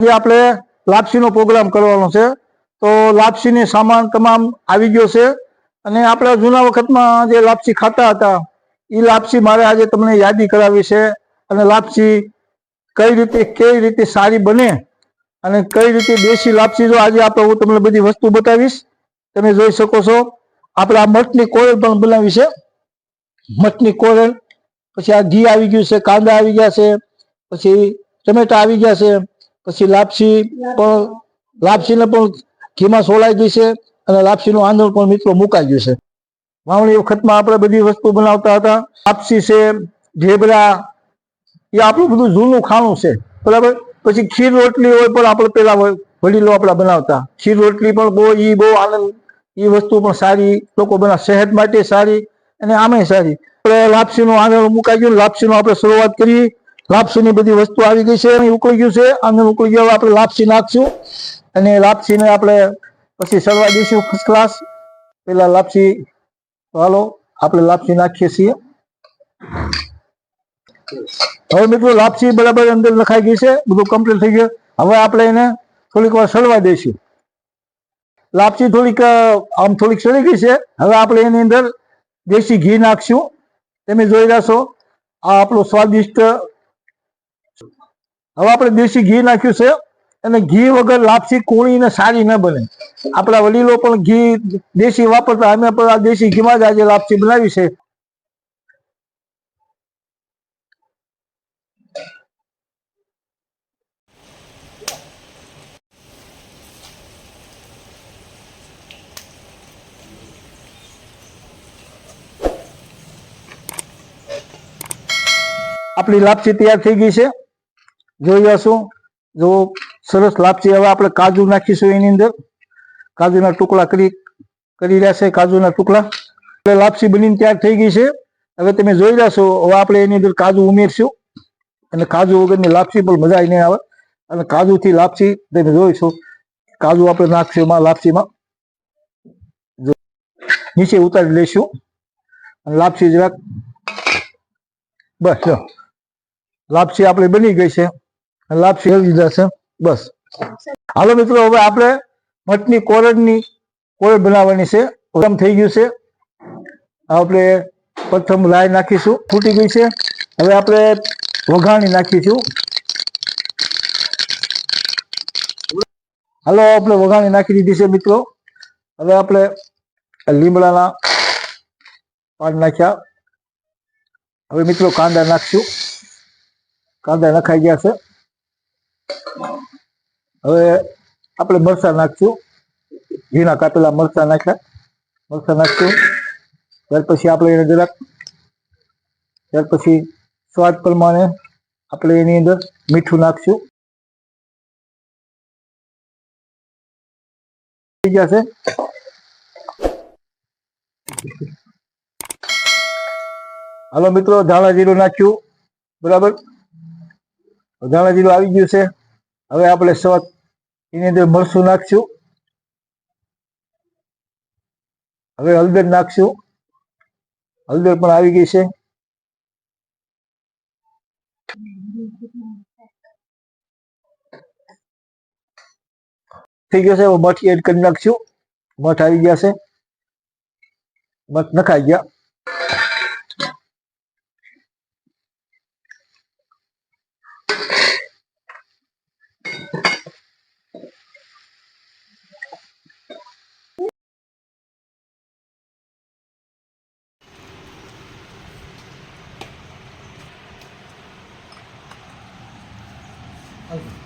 આજે આપણે લાપસીનો પ્રોગ્રામ કરવાનો છે, તો લાપસીની સામાન તમામ આવી ગયો છે. અને આપણા જૂના વખતમાં જે લાપસી ખાતા હતા એ લાપસી મારે આજે તમને યાદી કરાવી છે. અને લાપસી કઈ રીતે, કેવી રીતે સારી બને અને કઈ રીતે દેશી લાપસી જો આજે આપણે, હું તમને બધી વસ્તુ બતાવીશ, તમે જોઈ શકો છો. આપણે આ મઠની કોરલ પણ બનાવી છે. મઠની કોરલ પછી આ ઘી આવી ગયું છે, કાંદા આવી ગયા છે, પછી ટમેટા આવી ગયા છે. પછી લાપસી પણ, લાપસીને પણ ઘીમાં સોલાઈ ગઈ છે અને લાપસીનું આંધણ પણ મિત્રો મુકાઈ ગયું છે. વાવણી વખતમાં આપણે બધી વસ્તુ બનાવતા હતા. લાપસી છે, ઢેબરા, એ આપણું બધું જૂનું ખાણું છે. બરાબર? પછી ખીર રોટલી હોય પણ આપણે પેલા વડીલો આપણા બનાવતા. ખીર રોટલી પણ બહુ એ બહુ આનંદ એ વસ્તુ પણ સારી, લોકો બના, સેહત માટે સારી અને આમે સારી. આપણે લાપસીનું આંધણ મુકાઈ ગયું, લાપસીનું આપણે શરૂઆત કરી. લાપસીની બધી વસ્તુ આવી ગઈ છે ઉકળી ગયું છે. આંધણ ઉકળી ગયો આપણે લાપસી નાખશું. અને લાપસીને આપણે પછી સળવા દઈશું ફર્સ્ટ ક્લાસ પેલા લાપસી, હાલો, આપણે લાપસી નાખીએ છીએ. હવે મિત્રો, લાપસી બરાબર અંદર લખાઈ ગઈ છે, બધું કમ્પ્લીટ થઈ ગયું. હવે આપણે એને થોડીક વાર સળવા દઈશું. લાપસી થોડીક આમ થોડીક સળી ગઈ છે. હવે આપણે એની અંદર દેશી ઘી નાખશું. તમે જોઈ રહ્યા છો, આ આપણું સ્વાદિષ્ટ હવે આપણે દેશી ઘી નાખ્યું છે. અને ઘી વગર લાપસી કોળી ને સારી ન બને. આપણા વડીલો પણ ઘી દેશી વાપરતા. અમે પણ આ દેશી ઘીમાં જ આજે લાપસી બનાવી છે. આપણી લાપસી તૈયાર થઈ ગઈ છે. જોઈ જશું જો સરસ લાપસી હવે આપણે કાજુ નાખીશું એની અંદર. કાજુના ટુકડા કરી કરી રહ્યા છે કાજુના ટુકડા. એટલે લાપસી બનીને તૈયાર થઈ ગઈ છે. હવે તમે જોઈ જશો હવે આપણે એની અંદર કાજુ ઉમેરશું. અને કાજુ વગરની લાપસી પણ મજા નહીં આવે. અને કાજુથી લાપસી તમે જોઈશું કાજુ આપણે નાખશું એમાં લાપસીમાં. નીચે ઉતારી લઈશું. અને લાપસી જરાક, બસ લાપસી આપણે બની ગઈ છે. અને શેર લીધા છે બસ. હાલો મિત્રો, હવે આપણે મઠની કોરડની, કોરડ બનાવવાની છે. ગરમ થઈ ગયું છે. આપણે પ્રથમ લાઈ નાખીશું. ફૂટી ગઈ છે. હવે આપણે વઘાણી નાખીશું. હાલો, આપણે વઘાણી નાખી દીધી છે મિત્રો. હવે આપણે લીમડાના પાન નાખ્યા. હવે મિત્રો કાંદા નાખશું. કાંદા નખાઈ ગયા છે. હવે આપણે મરચા નાખશું. ઘીના કાપેલા મરચા નાખ્યા. મરચા નાખશું. ત્યાર પછી આપણે એને જરાક, ત્યાર પછી સ્વાદ પ્રમાણે આપણે એની અંદર મીઠું નાખશું. થઈ છે હાલો મિત્રો ધાણા જીરું નાખ્યું. બરાબર? ધાણા જીરું આવી ગયું છે. હવે આપણે સ્વાદ એની અંદર મરસું નાખશું. હવે હળદર નાખશું. હળદર પણ આવી ગઈ છે. થઈ ગયો છે મઠ એડ કરી નાખશું. મઠ આવી ગયા છે. મઠ નખાઈ ગયા. はい。